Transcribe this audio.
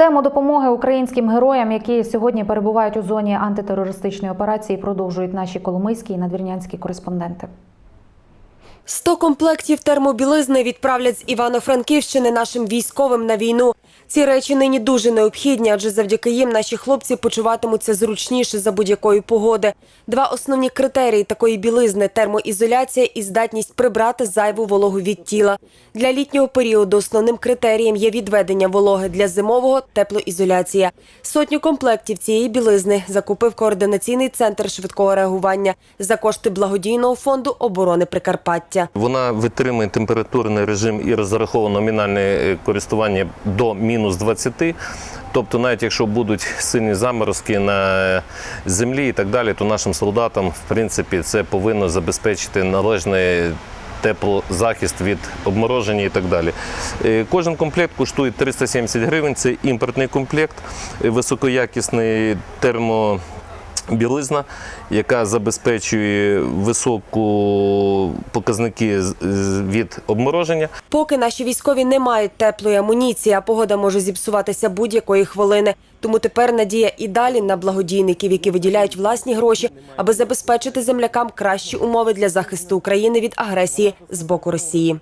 Тему допомоги українським героям, які сьогодні перебувають у зоні антитерористичної операції, продовжують наші коломийські і надвірнянські кореспонденти. 100 комплектів термобілизни відправлять з Івано-Франківщини нашим військовим на війну. Ці речі нині дуже необхідні, адже завдяки їм наші хлопці почуватимуться зручніше за будь-якої погоди. Два основні критерії такої білизни термоізоляція і здатність прибрати зайву вологу від тіла. Для літнього періоду основним критерієм є відведення вологи для зимового теплоізоляція. Сотню комплектів цієї білизни закупив координаційний центр швидкого реагування за кошти благодійного фонду оборони Прикарпаття. Вона витримує температурний режим і розраховано номінальне е, користування до мінус 20. Тобто, навіть якщо будуть сильні заморозки на землі і так далі, то нашим солдатам, в принципі, це повинно забезпечити належний теплозахист від обмороження і так далі. Е, Кожен комплект коштує 370 гривень. Це імпортний комплект, е, високоякісний термо. Білизна, яка забезпечує високу показники від обмороження. Поки наші військові не мають теплої амуніції, а погода може зіпсуватися будь-якої хвилини. Тому тепер надія і далі на благодійників, які виділяють власні гроші, аби забезпечити землякам кращі умови для захисту України від агресії з боку Росії.